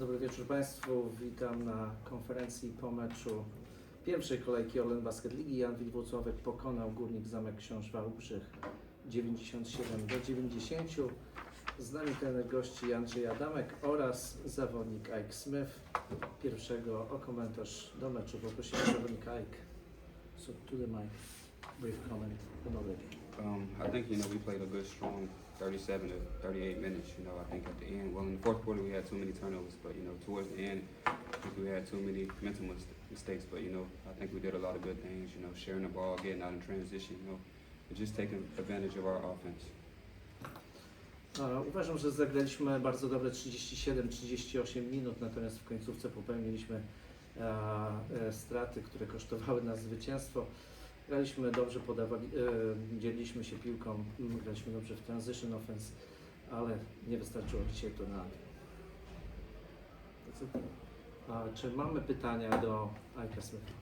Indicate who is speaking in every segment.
Speaker 1: Dobry wieczór Państwu. Witam na konferencji po meczu pierwszej kolejki Orlen Basket Ligi. Jan Wilwocławek pokonał Górnik Zamek Książ Wałbrzych 97 do 90. Z nami trener gości Andrzej Adamek oraz zawodnik Ike Smith. Pierwszego o komentarz do meczu poprosimy zawodnika Ike. So to the mic, brief comment about the game.
Speaker 2: Um, I think you know we played a good, strong 37 to 38 minutes. You know, I think at the end, well, in the fourth quarter we had too many turnovers, but you know, towards the end, I think we had too many mental mis- mistakes. But you know, I think we did a lot of good things. You know, sharing the ball, getting out in transition. You know, and just taking advantage of our offense.
Speaker 1: Uważam, że zagraliśmy bardzo dobre 37-38 minut, natomiast w końcówce popełniliśmy e, e, straty, które kosztowały nas zwycięstwo. Graliśmy dobrze, podawali, e, dzieliliśmy się piłką, mm, graliśmy dobrze w transition offense, ale nie wystarczyło dzisiaj to na. A, czy mamy pytania do Ike'a Smitha?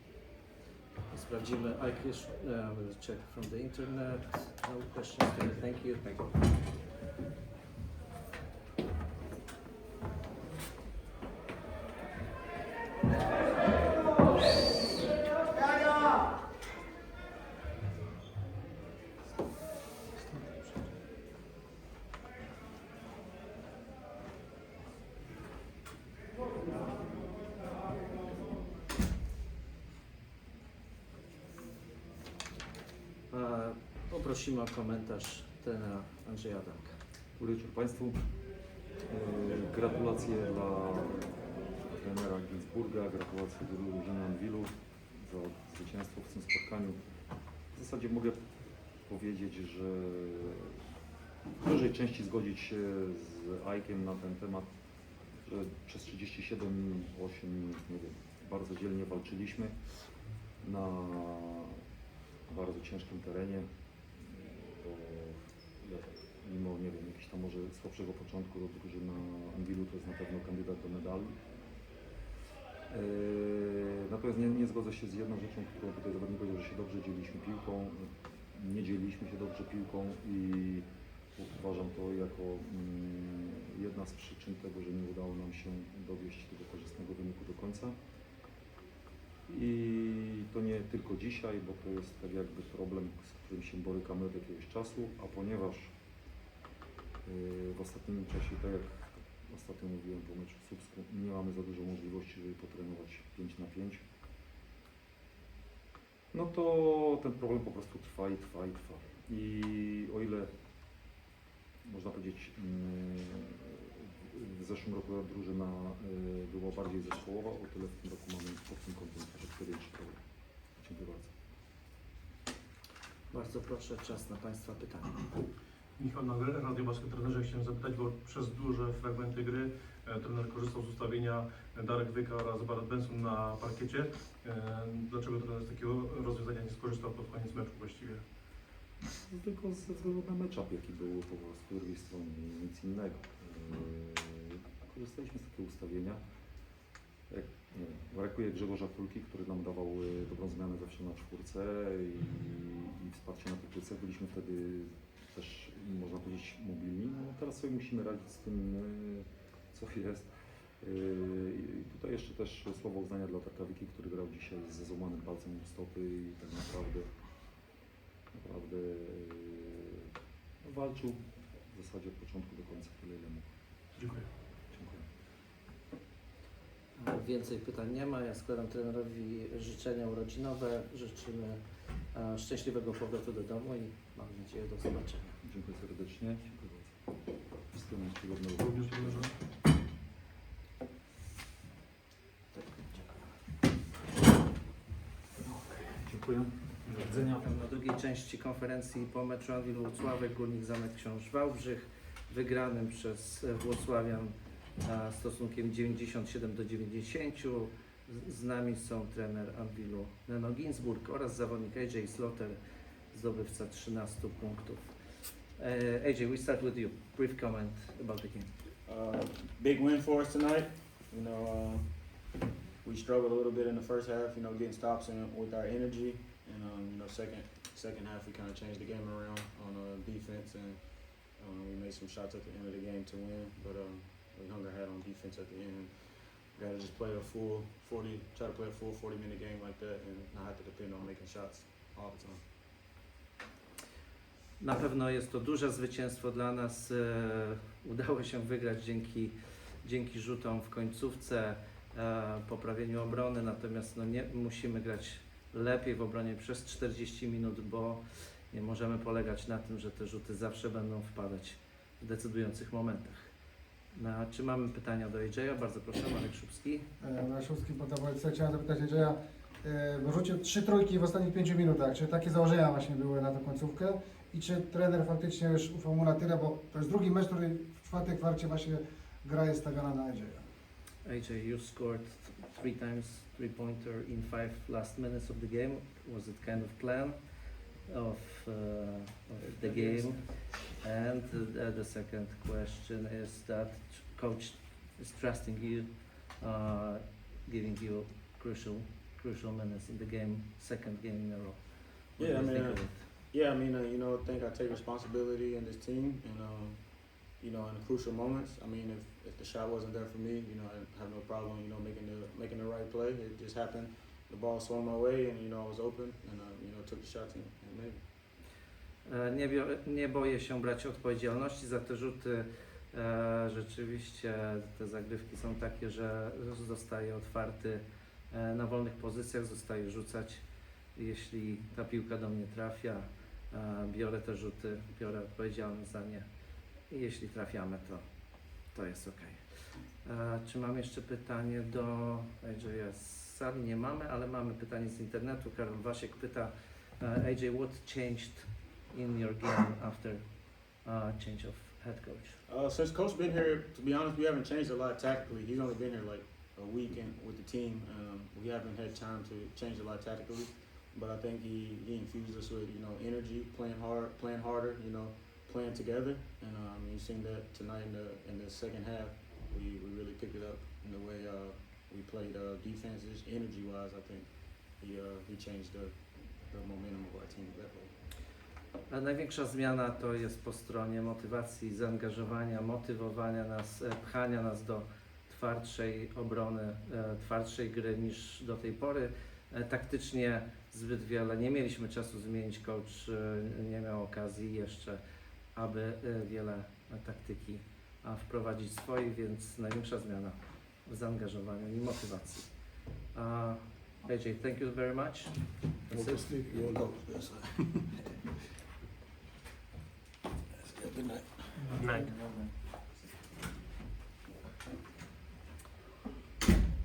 Speaker 1: Sprawdzimy. Ike, we'll check from the internet. No questions. Thank you.
Speaker 2: Thank you.
Speaker 1: E, Poprosimy o komentarz trenera Andrzeja Adamka.
Speaker 3: Dobry Państwu. E, Gratulacje dla trenera Ginsburga, gratulacje drużyny Anwilu za zwycięstwo w tym spotkaniu. W zasadzie mogę powiedzieć, że w dużej części zgodzić się z Ajkiem na ten temat, że przez 37, 8, nie wiem, bardzo dzielnie walczyliśmy na bardzo ciężkim terenie. To mimo, nie wiem, jakiegoś tam może słabszego początku drużyna Anwilu to jest na pewno kandydat do medalu. Eee, Natomiast nie, nie zgodzę się z jedną rzeczą, którą tutaj zawodnik powiedział, że się dobrze dzieliliśmy piłką. Nie dzieliliśmy się dobrze piłką i uważam to jako mm, jedna z przyczyn tego, że nie udało nam się dowieść tego korzystnego wyniku do końca. I to nie tylko dzisiaj, bo to jest tak jakby problem, z którym się borykamy od jakiegoś czasu, a ponieważ yy, w ostatnim czasie, tak jak ostatnio mówiłem po meczu w Słupsku, nie mamy za dużo możliwości, żeby potrenować 5 na 5, no to ten problem po prostu trwa i trwa i trwa. I o ile można powiedzieć, w zeszłym roku ta drużyna yy, była bardziej zespołowa, o tyle w tym roku mamy pod tym kątem troszeczkę większy problem. Dziękuję bardzo.
Speaker 1: Bardzo proszę, czas na Państwa pytania.
Speaker 4: Michał Nagel, Radio Basket Trenerze. Chciałem zapytać, bo przez duże fragmenty gry e, trener korzystał z ustawienia Darek Wyka oraz Barrett Benson na parkiecie. E, Dlaczego trener z takiego rozwiązania nie skorzystał pod koniec meczu właściwie?
Speaker 3: Tylko ze względu na matchup, jaki był po prostu z drugiej strony nic innego. Yy, Korzystaliśmy z takiego ustawienia. Jak, nie wiem, brakuje Grzegorza Kulki, który nam dawał yy, dobrą zmianę zawsze na czwórce i, i wsparcie na trójce. Byliśmy wtedy też, można powiedzieć, mobilni. No, teraz sobie musimy radzić z tym, yy, co jest. Yy, I tutaj jeszcze też słowo uznania dla Tarkawiki, który grał dzisiaj ze złamanym palcem stopy i tak naprawdę naprawdę walczył w zasadzie od początku do końca tyle ile mógł.
Speaker 4: Dziękuję.
Speaker 1: Więcej pytań nie ma. Ja składam trenerowi życzenia urodzinowe. Życzymy e, szczęśliwego powrotu do domu i mam nadzieję do zobaczenia.
Speaker 3: Dziękuję serdecznie. Dziękuję bardzo. Wszystkiego najlepszego w nowym roku.
Speaker 4: Również.
Speaker 3: Dziękuję.
Speaker 1: Do widzenia. Na drugiej części konferencji po meczu Anwilu Włocławek, Górnik Zamek Książ Wałbrzych, wygranym przez Włocławian stosunkiem 97 do 90. Z- nami są trener Anwilu Neno Ginsburg oraz zawodnik AJ Slaughter, zdobywca 13 punktów. E, AJ, we start with you. Brief comment about the game.
Speaker 5: Uh, big win for us tonight. You know, uh, we struggled a little bit in the first half. You know, getting stops and with our energy, and um, you know, second second half we kind of changed the game around on uh, defense, and um, we made some shots at the end of the game to win. But um, we hung our hat on defense. at the end. Just play a full 40, try to play a full 40 minute game like that and not have to depend on making shots all the time.
Speaker 1: Na pewno jest to duże zwycięstwo dla nas. E, Udało się wygrać dzięki, dzięki rzutom w końcówce, e, poprawieniu obrony, natomiast no nie, musimy grać lepiej w obronie przez 40 minut, bo nie możemy polegać na tym, że te rzuty zawsze będą wpadać w decydujących momentach. Na, czy mamy pytania do AJ'a? Bardzo proszę, Marek Szubski.
Speaker 6: Marszałkowski po tabelce. Chciałem zapytać Andrzeja, e, rzucił trzy trójki w ostatnich pięciu minutach. Czy takie założenia właśnie były na tę końcówkę? I czy trener faktycznie już ufał mu na tyle, bo to jest drugi mecz, który w czwartej kwarcie właśnie gra jest stawiana na Andrzeja.
Speaker 1: AJ, you scored th- three times three pointer in five last minutes of the game. Was it kind of plan of, uh, of the game? And uh, the second question is that coach is trusting you, uh, giving you crucial crucial minutes in the game, second game in a row. What
Speaker 5: Yeah, I mean? Yeah, I mean, uh, you know, I think I take responsibility in this team, and um, you know, in the crucial moments. I mean, if, if the shot wasn't there for me, you know, I have no problem, you know, making the making the right play. It just happened. The ball swung my way, and you know, I was open, and uh, you know, took the shot and, and made. it.
Speaker 1: E, Nie, nie boję się brać odpowiedzialności za te rzuty. E, rzeczywiście te zagrywki są takie, że zostaje otwarty e, na wolnych pozycjach, zostaje rzucać. Jeśli ta piłka do mnie trafia, biorę te rzuty, biorę odpowiedzialność za nie. I jeśli trafiamy, to, to jest ok. Czy mam jeszcze pytanie do AJ sali? Nie mamy, ale mamy pytanie z internetu. Karol Wasiek pyta, AJ, what changed in your game after uh, change of head coach?
Speaker 5: Uh, since Coach been here, to be honest, we haven't changed a lot tactically. He's only been here like a week and with the team. Um, we haven't had time to change a lot tactically, but I think he, he infused us with you know energy, playing hard, playing harder, you know, playing together. And um, you've seen that tonight in the in the second half. We, we really picked it up in the way uh, we played uh, defenses, energy wise. I think he uh, he changed the, the momentum of our team that way.
Speaker 1: A największa zmiana to jest po stronie motywacji, zaangażowania, motywowania nas, e, pchania nas do twardszej obrony, e, twardszej gry niż do tej pory. E, Taktycznie zbyt wiele nie mieliśmy czasu zmienić, coach nie miał okazji jeszcze, aby wiele taktyki wprowadzić swoich, więc największa zmiana w zaangażowaniu i motywacji. Uh, AJ, thank you very much. That's it.
Speaker 7: Know this. Good night.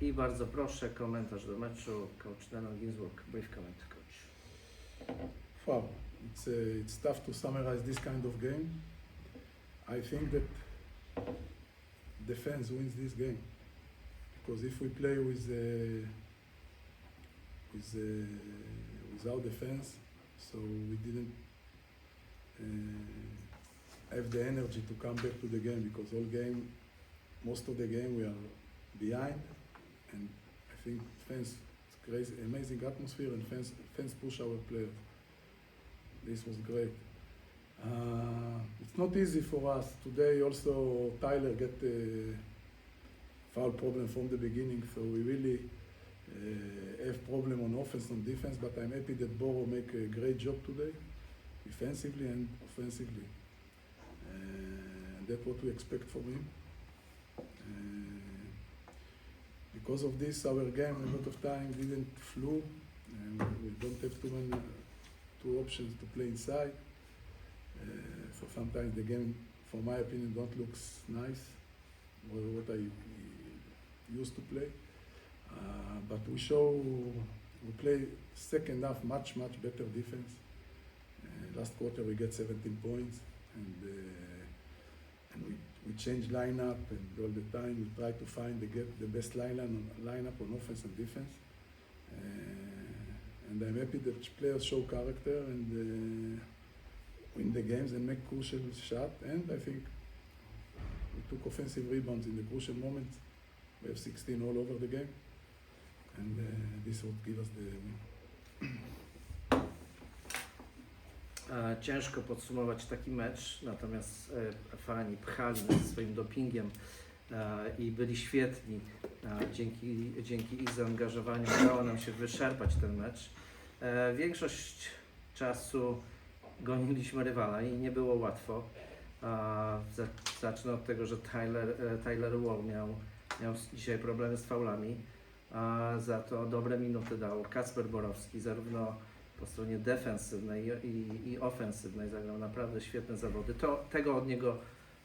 Speaker 1: I bardzo proszę, komentarz do meczu. Coach Lennon Ginsburg, brief comment, coach.
Speaker 7: Wow, it's uh, it's tough to summarize this kind of game. I think that defense wins this game because if we play with uh, with uh, without defense, so we didn't uh, have the energy to come back to the game because all game, most of the game we are behind, and I think fans crazy, amazing atmosphere, and fans fans push our players. This was great. Uh, it's not easy for us today. Also, Tyler get a foul problem from the beginning, so we really uh, have problem on offense and defense. But I'm happy that Boro make a great job today, defensively and offensively. Uh, and that's what we expect from him. Uh, because of this, our game a lot of time didn't flow, and we don't have too many two options to play inside. Uh, so sometimes the game, for my opinion, don't look nice, what I used to play. Uh, but we show we play second half much much better defense. Uh, last quarter we get 17 points, and uh, and we we change lineup, and all the time we try to find the get the best lineup lineup on offense and defense. Uh, and I'm happy that players show character and uh, win the games and make crucial shot. And I think we took offensive rebounds in the crucial moments. We have 16 all over the game, and uh, this would give us the win.
Speaker 1: Ciężko podsumować taki mecz, natomiast e, fani pchali nas swoim dopingiem e, i byli świetni. Dzięki, dzięki ich zaangażowaniu udało nam się wyszarpać ten mecz. E, Większość czasu goniliśmy rywala i nie było łatwo. Zacznę od tego, że Tyler, Tyler Wall miał, miał dzisiaj problemy z faulami, za to dobre minuty dał Kacper Borowski, zarówno po stronie defensywnej i, i, i ofensywnej zagrał naprawdę świetne zawody. To, tego od niego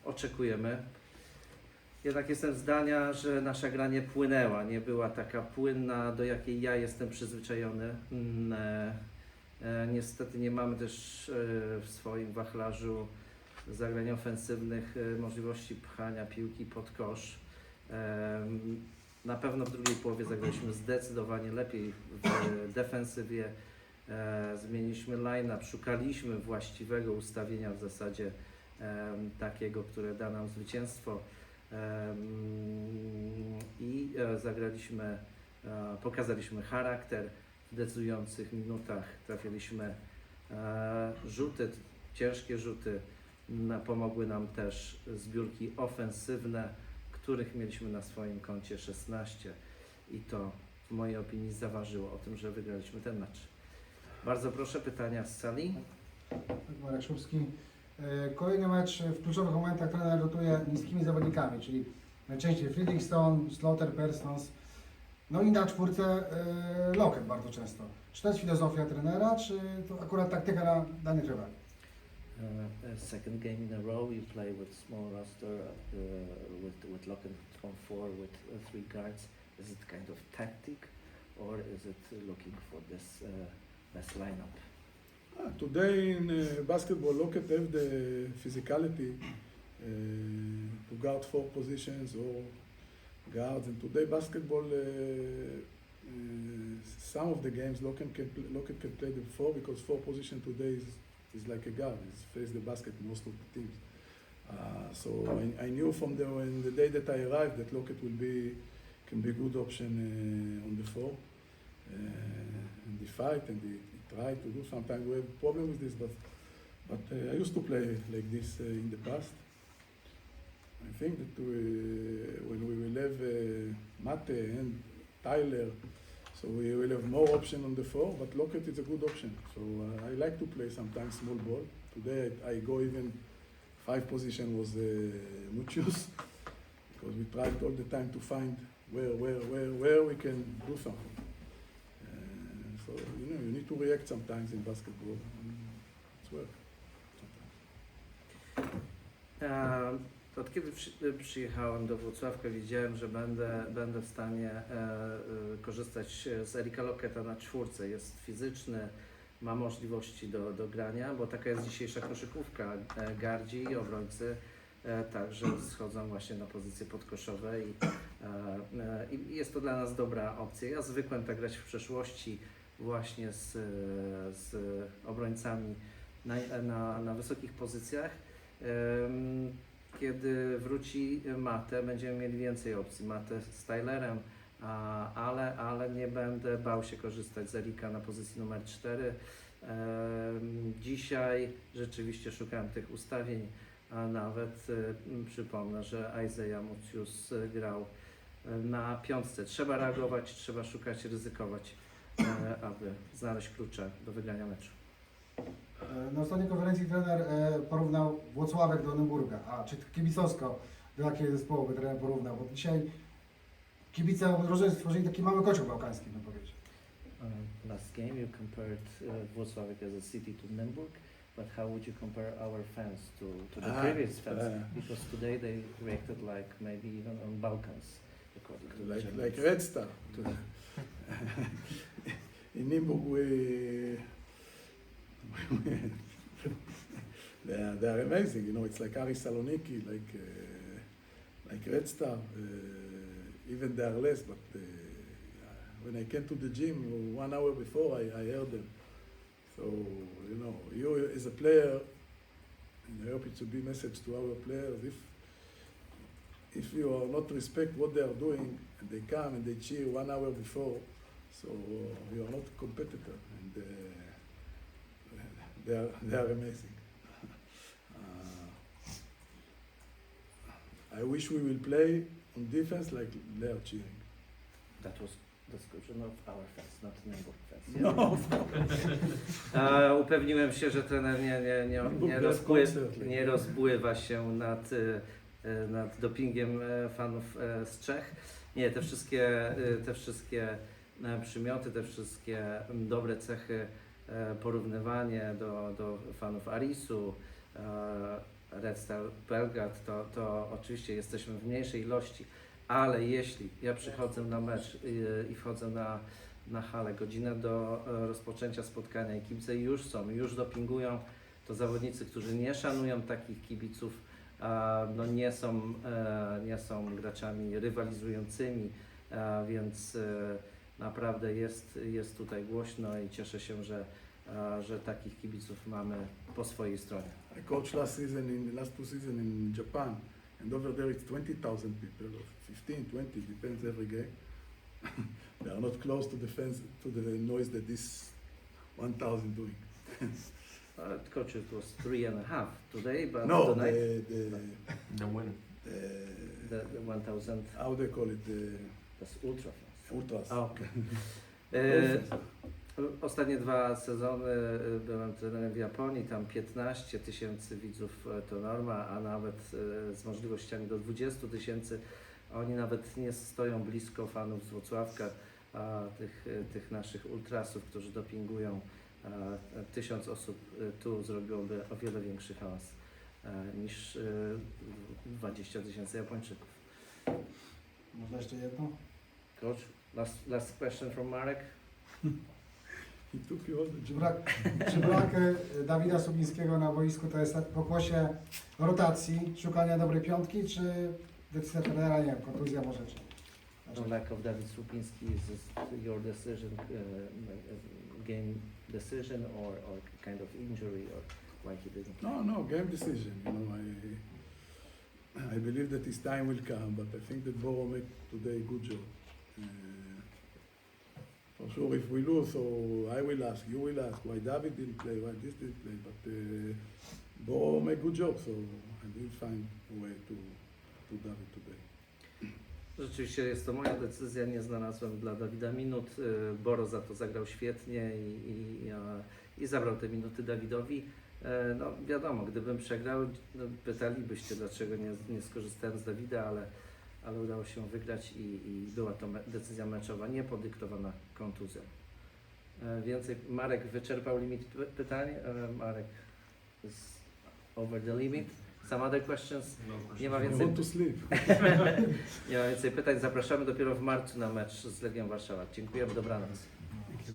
Speaker 1: oczekujemy. Jednak jestem zdania, że nasza gra nie płynęła, nie była taka płynna, do jakiej ja jestem przyzwyczajony. Mm, e, e, niestety nie mamy też e, w swoim wachlarzu zagrań ofensywnych możliwości pchania piłki pod kosz. Na pewno w drugiej połowie zagraliśmy zdecydowanie lepiej w defensywie. E, Zmieniliśmy line-up, szukaliśmy właściwego ustawienia w zasadzie takiego, które da nam zwycięstwo. I e, zagraliśmy, e, pokazaliśmy charakter w decydujących minutach. Trafiliśmy rzuty, ciężkie rzuty. Pomogły nam też zbiórki ofensywne, których mieliśmy na swoim koncie 16 i to w mojej opinii zaważyło o tym, że wygraliśmy ten mecz. Bardzo proszę pytania z sali.
Speaker 6: Marek Szurski. E, Kolejny mecz w kluczowych momentach trener rotuje niskimi zawodnikami, czyli najczęściej Friedrichson, Slaughter, Persons. No i na czwórce Lockett bardzo często. Czy to jest filozofia trenera, czy to akurat taktyka na danych rywali?
Speaker 1: Uh, second game in a row, you play with small roster, uh, with with Lockett on four with uh, three guards. Is it kind of tactic, or is it looking for this uh, best lineup?
Speaker 7: Ah, today in uh, basketball, Lockett have the physicality uh, to guard four positions or guards. And today basketball, uh, uh, some of the games Lockett can, pl- Lockett can play the four because four position today is, is like a guard. He's face the basket most of the teams. Uh, so I, I knew from the, when the day that I arrived that Lockett will be can be a good option uh, on the four. Uh, and they fight and they, they try to do. Sometimes we have a problem with this, but but uh, I used to play like this uh, in the past. I think that we, when we will have uh, Mate and Tyler, so we will have more option on the four. But Lockett is a good option. So uh, I like to play sometimes small ball. Today I, I go even five position was uh, Muchus because we tried all the time to find where where where where we can do something. So you know you need to react sometimes in basketball. It's work. Sometimes.
Speaker 1: Um, Od kiedy przy, przyjechałem do Wrocławka, wiedziałem, że będę, będę w stanie e, e, korzystać z Erika Loketa na czwórce. Jest fizyczny, ma możliwości do, do grania, bo taka jest dzisiejsza koszykówka. E, gardzi i obrońcy e, także schodzą właśnie na pozycje podkoszowe i, e, e, i jest to dla nas dobra opcja. Ja zwykłem tak grać w przeszłości właśnie z, z obrońcami na, na, na wysokich pozycjach. Kiedy wróci Mate, będziemy mieli więcej opcji. Mate z Tylerem, ale, ale nie będę bał się korzystać z Erika na pozycji numer 4. Em, Dzisiaj rzeczywiście szukałem tych ustawień, a nawet em, przypomnę, że Isaiah Mucius e, grał e, na piątce. Trzeba reagować, trzeba szukać, ryzykować, e, aby znaleźć klucze do wygrania meczu.
Speaker 6: E, Na ostatniej konferencji trener e, porównał Włocławek do Nymburga, a czy kibicowsko do jakiego zespołu by trener porównał, bo dzisiaj kibice drużyn stworzyli taki mały kocioł bałkański, bym powiedział.
Speaker 1: Um, last game you compared uh, Wrocławic as a city to Nymburk, but how would you compare our fans to, to the
Speaker 7: Ah,
Speaker 1: previous fans?
Speaker 7: uh,
Speaker 1: because today they reacted like maybe even on Balkans, according to the
Speaker 7: like like Red Star. in Nimburg, they, are, they are amazing. You know, it's like Ari Saloniki, like uh, like Red Star. Uh, even they are less, but uh, when I came to the gym one hour before, I, I heard them. So you know, you as a player, and I hope it should be message to our players if if you are not respect what they are doing and they come and they cheer one hour before, so uh, you are not competitor and uh, they are they are amazing. Uh, I wish we will play on defense like they are cheering.
Speaker 1: That was description of our fans, not neighbor fans.
Speaker 7: No,
Speaker 1: A, upewniłem się, że trener nie, nie, nie, nie, rozpły, nie rozpływa się nad, y, y, nad dopingiem e, fanów e, z Czech. Nie, te wszystkie, y, te wszystkie przymioty, te wszystkie mm, dobre cechy, e, porównywanie do, do fanów Arisu, e, Red Star Belgrad, to, to oczywiście jesteśmy w mniejszej ilości, ale jeśli ja przychodzę na mecz i wchodzę na, na halę godzinę do e, rozpoczęcia spotkania i kibice już są, już dopingują, to zawodnicy, którzy nie szanują takich kibiców, no nie, są, e, nie są graczami rywalizującymi, więc e, naprawdę jest, jest tutaj głośno i cieszę się, że, że takich kibiców mamy po swojej stronie.
Speaker 7: I coached last season in last two seasons in Japan, and over there it's 20,000 people, or 15, 20, depends every game. they are not close to the fans, to the noise that this 1,000 doing.
Speaker 1: Uh, coach, it was three and a half today, but
Speaker 7: no,
Speaker 1: tonight
Speaker 7: the, the,
Speaker 8: The win.
Speaker 7: the,
Speaker 1: the, the 1000
Speaker 7: how they call it, the
Speaker 1: was ultra.
Speaker 7: Ultras.
Speaker 1: A. E, Ostatnie dwa sezony e, byłem trenerem w Japonii, tam 15 tysięcy widzów e, to norma, a nawet z możliwościami do 20 tysięcy. Oni nawet nie stoją blisko fanów z Wrocławka, a tych, tych naszych ultrasów, którzy dopingują. Tysiąc osób tu zrobiłoby o wiele większy hałas niż e, 20 tysięcy Japończyków.
Speaker 6: Można jeszcze jedno?
Speaker 1: Coach, last, last question from Marek.
Speaker 7: He took you all the
Speaker 6: Czy
Speaker 7: job.
Speaker 6: brak, czy brak e, Dawida Subińskiego na boisku to jest tak pokłosie rotacji, szukania dobrej piątki, czy decyzja trenera, nie wiem, kontuzja może, czy...
Speaker 1: The lack of David Słupiński is this your decision, uh, game decision, or, or kind of injury, or why he didn't?
Speaker 7: No, no, game decision. You know, I I believe that his time will come, but I think that Boro made today a good job. Uh, for sure, if we lose, so I will ask, you will ask why David didn't play, why this didn't play. But uh, Boro made good job, so I will find a way to to David today.
Speaker 1: Rzeczywiście jest to moja decyzja, nie znalazłem dla Dawida minut. y, Boro za to zagrał świetnie i, i, i zabrał te minuty Dawidowi. E, No wiadomo, gdybym przegrał, no, pytalibyście dlaczego nie, nie skorzystałem z Dawida, ale, ale udało się wygrać i, i była to me- decyzja meczowa, nie podyktowana kontuzją. E, Więcej, Marek wyczerpał limit py- pytań. E, Marek is over the limit. Some other questions? Nie ma
Speaker 7: I
Speaker 1: więcej
Speaker 7: want to sleep.
Speaker 1: nie ma więcej pytań. Zapraszamy dopiero w marcu na mecz z Legią Warszawa. Dziękujemy, dobranoc.